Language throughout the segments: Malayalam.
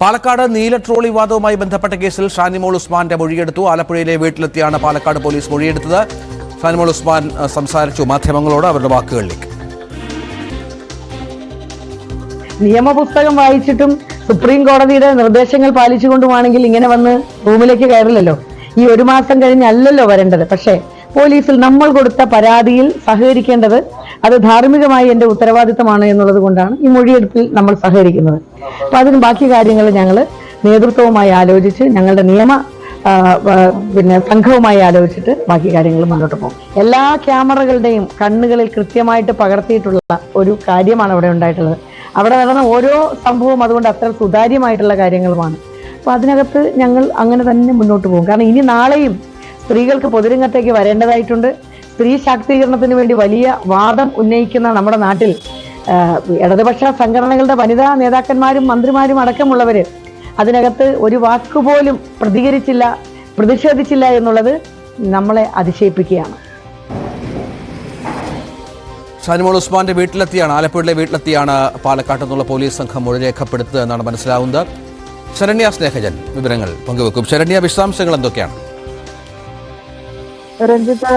പാലക്കാട് നീല ട്രോളി വിവാദവുമായി ബന്ധപ്പെട്ട കേസിൽ ഷാനിമോൾ ഉസ്മാന്റെ മൊഴിയെടുത്തു. ആലപ്പുഴയിലെ വീട്ടിലെത്തിയാണ് പാലക്കാട് പോലീസ് മൊഴിയെടുത്തത്. ഷാനിമോൾ ഉസ്മാൻ സംസാരിച്ചു. മാധ്യമങ്ങളോട് അവരുടെ വാക്കുകളിലേക്ക്. നിയമപുസ്തകം വായിച്ചിട്ടും സുപ്രീം കോടതിയുടെ നിർദ്ദേശങ്ങൾ പാലിച്ചുകൊണ്ടുമാണെങ്കിൽ ഇങ്ങനെ വന്ന് റൂമിലേക്ക് കയറില്ലല്ലോ. ഈ ഒരു മാസം കഴിഞ്ഞല്ലല്ലോ വരേണ്ടത്. പക്ഷേ പോലീസിൽ നമ്മൾ കൊടുത്ത പരാതിയിൽ സഹകരിക്കേണ്ടത് അത് ധാർമ്മികമായി എന്റെ ഉത്തരവാദിത്തമാണ് എന്നുള്ളത് കൊണ്ടാണ് ഈ മൊഴിയെടുപ്പിൽ നമ്മൾ സഹകരിക്കുന്നത്. അപ്പോൾ അതിന് ബാക്കി കാര്യങ്ങൾ ഞങ്ങൾ നേതൃത്വവുമായി ആലോചിച്ച് ഞങ്ങളുടെ നിയമ പിന്നെ സംഘവുമായി ആലോചിച്ചിട്ട് ബാക്കി കാര്യങ്ങൾ മുന്നോട്ട് പോകും. എല്ലാ ക്യാമറകളുടെയും കണ്ണുകളിൽ കൃത്യമായിട്ട് പകർത്തിയിട്ടുള്ള ഒരു കാര്യമാണ് അവിടെ ഉണ്ടായിട്ടുള്ളത്. അവിടെ നടന്ന ഓരോ സംഭവവും അതുകൊണ്ട് അത്ര സുതാര്യമായിട്ടുള്ള കാര്യങ്ങളുമാണ്. അപ്പോൾ അതിനകത്ത് ഞങ്ങൾ അങ്ങനെ തന്നെ മുന്നോട്ട് പോകും. കാരണം ഇനി നാളെയും സ്ത്രീകൾക്ക് പൊതുരംഗത്തേക്ക് വരേണ്ടതായിട്ടുണ്ട്. സ്ത്രീ ശാക്തീകരണത്തിന് വേണ്ടി വലിയ വാദം ഉന്നയിക്കുന്ന നമ്മുടെ നാട്ടിൽ ഇടതുപക്ഷ സംഘടനകളുടെ വനിതാ നേതാക്കന്മാരും മന്ത്രിമാരും അടക്കമുള്ളവർ അതിനകത്ത് ഒരു വാക്കുപോലും പ്രതികരിച്ചില്ല പ്രതിഷേധിച്ചില്ല എന്നുള്ളത് നമ്മളെ അതിശയിപ്പിക്കുകയാണ്. ഷാനിമോൾ ഉസ്മാന്റെ വീട്ടിലെത്തിയാണ് ആലപ്പുഴയിലെ വീട്ടിലെത്തിയാണ് പാലക്കാട്ട് നിന്നുള്ള പോലീസ് സംഘം മൊഴി രേഖപ്പെടുത്തുക എന്നാണ് മനസ്സിലാവുന്നത്. ശരണ്യ സ്നേഹജൻ വിവരങ്ങൾ പങ്കുവെക്കും. ശരണ്യ വിശദാംശങ്ങൾ എന്തൊക്കെയാണ്? രഞ്ജിത്ത്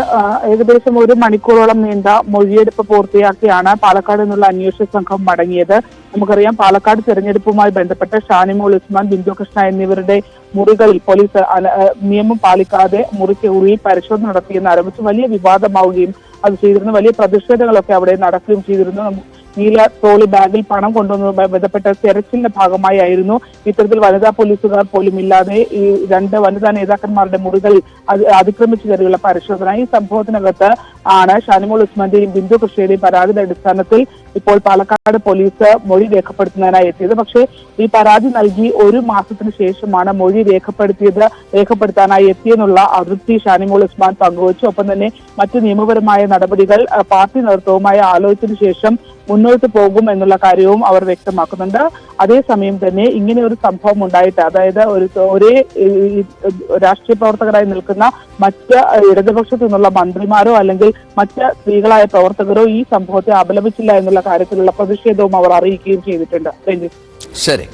ഏകദേശം ഒരു മണിക്കൂറോളം നീണ്ട മൊഴിയെടുപ്പ് പൂർത്തിയാക്കിയാണ് പാലക്കാട് നിന്നുള്ള അന്വേഷണ സംഘം മടങ്ങിയത്. നമുക്കറിയാം പാലക്കാട് തെരഞ്ഞെടുപ്പുമായി ബന്ധപ്പെട്ട് ഷാനിമോൾ ഉസ്മാൻ ബിന്ദു കൃഷ്ണ എന്നിവരുടെ മുറികളിൽ പോലീസ് നിയമം പാലിക്കാതെ മുറിക്ക് ഉള്ളിൽ പരിശോധന നടത്തിയെന്ന് ആരംഭിച്ച് വലിയ വിവാദമാവുകയും അത് ചെയ്തിരുന്നു. വലിയ പ്രതിഷേധങ്ങളൊക്കെ അവിടെ നടക്കുകയും ചെയ്തിരുന്നു. നീല ട്രോളി ബാഗിൽ പണം കൊണ്ടുവന്നതുമായി ബന്ധപ്പെട്ട തെരച്ചിലിന്റെ ഭാഗമായിരുന്നു ഇത്തരത്തിൽ വനിതാ പോലീസുകാർ പോലും ഇല്ലാതെ ഈ രണ്ട് വനിതാ നേതാക്കന്മാരുടെ മുറികളിൽ അത് അതിക്രമിച്ചു കയറിയുള്ള പരിശോധന. ഈ സംഭവത്തിനകത്ത് ആണ്. ഷാനിമോൾ ഉസ്മാന്റെയും ബിന്ദു കൃഷിയുടെയും പരാതിയുടെ അടിസ്ഥാനത്തിൽ ഇപ്പോൾ പാലക്കാട് പോലീസ് മൊഴി രേഖപ്പെടുത്തുന്നതിനായി എത്തിയത്. പക്ഷേ ഈ പരാതി നൽകി ഒരു മാസത്തിന് ശേഷമാണ് മൊഴി രേഖപ്പെടുത്തിയത് രേഖപ്പെടുത്താനായി എത്തിയെന്നുള്ള അതൃപ്തി ഷാനിമോൾ ഉസ്മാൻ പങ്കുവച്ചു. ഒപ്പം തന്നെ മറ്റ് നിയമപരമായ നടപടികൾ പാർട്ടി നേതൃത്വവുമായി ആലോചിച്ചതിനു ശേഷം മുന്നോട്ട് പോകും എന്നുള്ള കാര്യവും അവർ വ്യക്തമാക്കുന്നുണ്ട്. അതേസമയം തന്നെ ഇങ്ങനെ ഒരു സംഭവം ഉണ്ടായിട്ട് അതായത് ഒരു ഒരേ രാഷ്ട്രീയ പ്രവർത്തകരായി നിൽക്കുന്ന മറ്റ് ഇടതുപക്ഷത്തു നിന്നുള്ള മന്ത്രിമാരോ അല്ലെങ്കിൽ മറ്റ് സ്ത്രീകളായ പ്രവർത്തകരോ ഈ സംഭവത്തെ അപലപിച്ചില്ല എന്നുള്ള കാര്യത്തിലുള്ള പ്രതിഷേധവും അവർ അറിയിക്കുകയും ചെയ്തിട്ടുണ്ട്. ശരി.